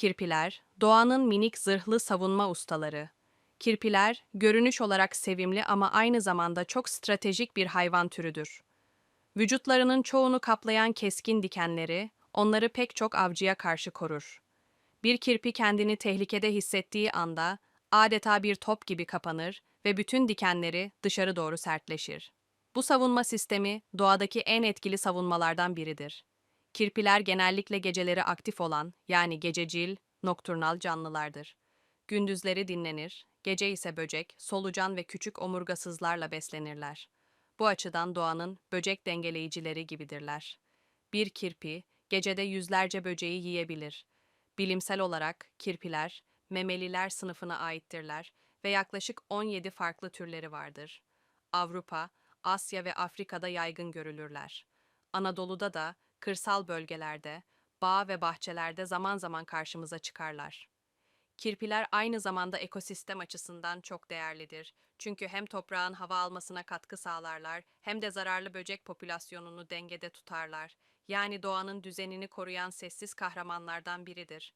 Kirpiler, doğanın minik zırhlı savunma ustaları. Kirpiler, görünüş olarak sevimli ama aynı zamanda çok stratejik bir hayvan türüdür. Vücutlarının çoğunu kaplayan keskin dikenleri, onları pek çok avcıya karşı korur. Bir kirpi kendini tehlikede hissettiği anda, adeta bir top gibi kapanır ve bütün dikenleri dışarı doğru sertleşir. Bu savunma sistemi, doğadaki en etkili savunmalardan biridir. Kirpiler genellikle geceleri aktif olan, yani gececil, nokturnal canlılardır. Gündüzleri dinlenir, gece ise böcek, solucan ve küçük omurgasızlarla beslenirler. Bu açıdan doğanın böcek dengeleyicileri gibidirler. Bir kirpi, gecede yüzlerce böceği yiyebilir. Bilimsel olarak kirpiler, memeliler sınıfına aittirler ve yaklaşık 17 farklı türleri vardır. Avrupa, Asya ve Afrika'da yaygın görülürler. Anadolu'da da, kırsal bölgelerde, bağ ve bahçelerde zaman zaman karşımıza çıkarlar. Kirpiler aynı zamanda ekosistem açısından çok değerlidir. Çünkü hem toprağın hava almasına katkı sağlarlar, hem de zararlı böcek popülasyonunu dengede tutarlar. Yani doğanın düzenini koruyan sessiz kahramanlardan biridir.